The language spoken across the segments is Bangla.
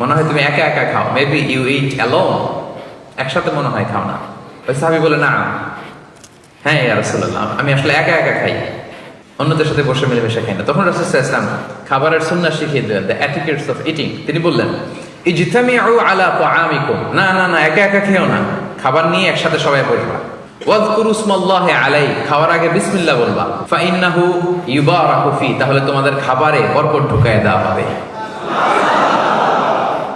মনে হয় তুমি একা একা খাও। মেবি ইউ ইট অ্যালোন একসাথে মনে হয় খাও না। ওই সাহাবি বলে, না। হ্যাঁ রাসূলুল্লাহ, আমি আসলে একা একা খাই। অন্যদের সাথে বসে মিলেমিশে খাই না। তখন রাসূল ইসলাম খাবারের সুন্নাহ শিখিয়ে দিলেন দ্য অ্যাটিকেটস অফ ইটিং তিনি বললেন, ইজতামিউ আলা তাআমিকুম। না না না, একা একা খেও না। খাবার নিয়ে একসাথে সবাই বসবা। আলাই খাওয়ার আগে বিসমিল্লাহ বলবা। ফা ইন্নাহু ইউবারাকু ফি, তাহলে তোমাদের খাবারে বরকত ঢুকায় দেওয়া হবে।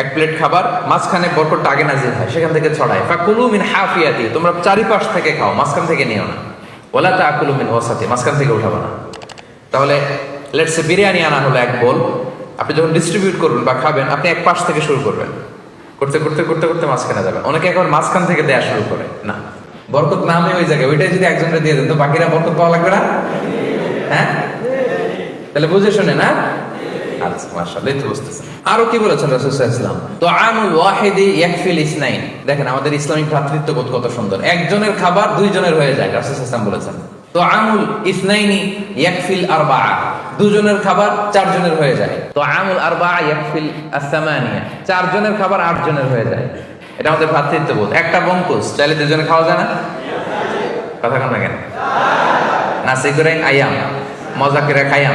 এক প্লেট খাবার, মাঝখানে বরকতটা আগে নাজিল হয়, সেখান থেকে ছড়ায়। ফাকুলু মিন হাফিয়াতি, তোমরা চারিপাশ থেকে খাও, মাঝখান থেকে নিও না। ওলা তাকুলু মিন ওয়াসাতি, মাঝখান থেকে উঠাবো না। তাহলে লেটসে বিরিয়ানি আনা হলো এক বোল। আপনি যখন ডিস্ট্রিবিউট করবেন বা খাবেন, আপনি এক পাশ থেকে শুরু করবেন। করতে করতে করতে করতে মাঝখানে যাবেন অনেকে এখন মাঝখান থেকে দেয়া শুরু করে। না। বরকত নামে ওই জায়গায় ওইটাই যদি একজনকে দিয়ে দেন, তো বাকিরা বরকত পাওয়া লাগবে না? হ্যাঁ? তাহলে বুঝে শুনে না? আরও একজনের খাবার দুইজনের হয়ে যায় সাল্লাল্লাহু বলেছেন। তো আমুল ইসনাইনি ইয়াকফিল আরবাআ। দুজনের খাবার চারজনের হয়ে যায়। তো আমুল আরবাআ ইয়াকফিল চারজনের খাবার আটজনের হয়ে যায়। এটা আমাদের ভ্রাতৃত্ববোধ একটা চাইলে দুজনে খাওয়া যায় না? কথা কন না কেন? নাসি করে আয়াম, মজা করে খাইয়াম।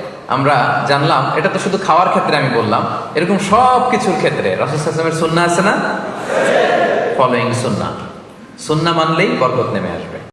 আমরা জানলাম, এটা তো শুধু খাওয়ার ক্ষেত্রে আমি বললাম, এরকম সব কিছুর ক্ষেত্রে রসদামের সুন্না আছে না? ফলোয়িং সুন্না সুন্না মানলেই বরকত নেমে আসবে।